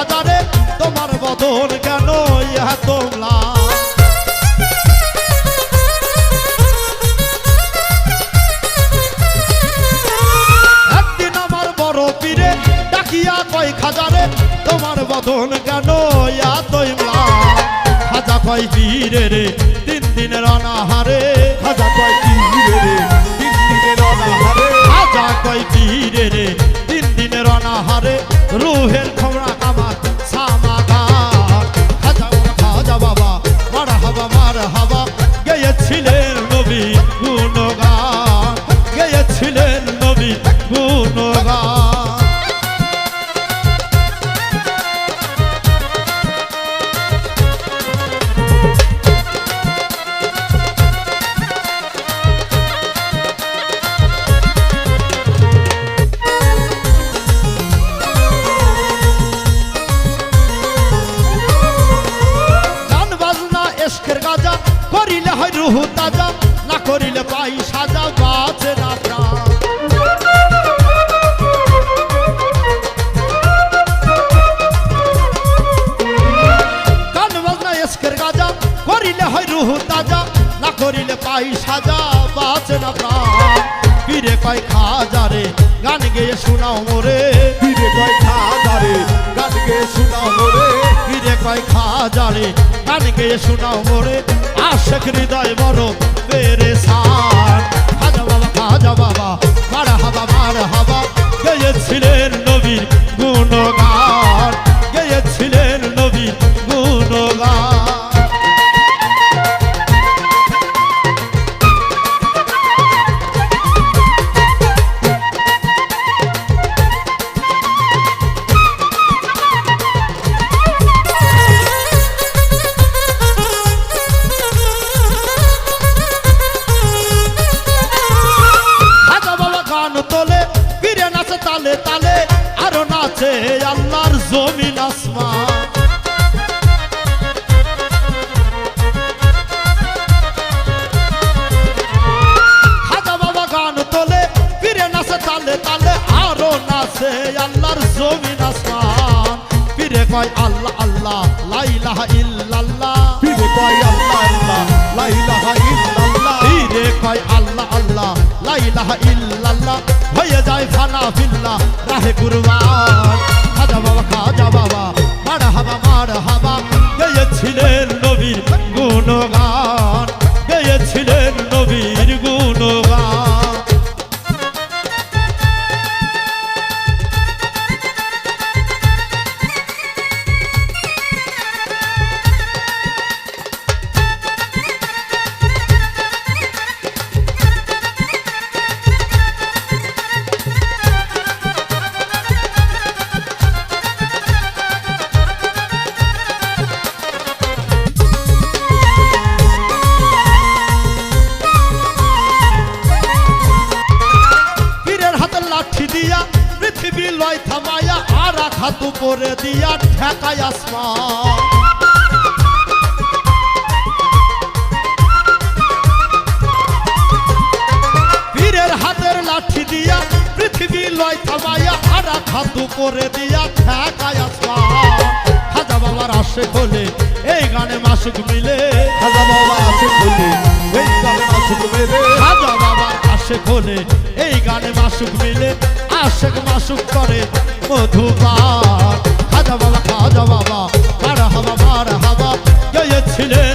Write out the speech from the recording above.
খাজারে তোমার বদন কেন ইহা তোমলা একদিন আমার বড় পীরে ডাকিয়া কয় খাজারে তোমার বদন কেন ইয়া তোমলা খাজা কয় পীরে রে, তিন দিনের অনাহারে রুহু তাজা না করিলে পাই সাজা বাজে না প্রাণ গান বাজনা এসকের গাজা করিলে হয় রুহু তাজা না করিলে পাই সাজা বাজে না প্রাণ পীরে কয় খাজারে গান গেয়ে শোনাও মোরে। ফিরে কয় খাজারে গান গেয়ে শোনাও মোরে। ফিরে কয় খাজারে গান গেয়ে শোনাও মোরে। আশেক হৃদয় বড় নাচে আল্লাহর জমিন আসমান। খাজা বাবা গান তোলে, ফিরে নাচে তালে তালে, আরও নাচে আল্লাহর জমিন আসমান। ফিরে কয় আল্লাহ আল্লাহ লাইলাহা ইল্লাল্লাহ। ফিরে কয় আল্লাহ আল্লাহ, লা লাইলাহা ইল্লাল্লাহ হয়ে যায় ফানা ফিল্লা রাহে কুরবান। হাত উপরে দিয়া ঠেকায় আসমান। পীরের হাতের লাঠি দিয়া পৃথিবী লয় থামায়া আর হাত উপরে দিয়া ঠেকায় আসমান। খাজা বাবার আসে খোলে এই গানে মাসুক মিলে। খাজা বাবা আছে বলে এই গানে নাচুক মেরে খাজা বাবার হলে এই গানে মাসুক মিলে, আশেক মাসুক করে মধুপান খাজা বাবা খাজা বাবা মারা হাবা মারা হাবা গেয়েছিলেন।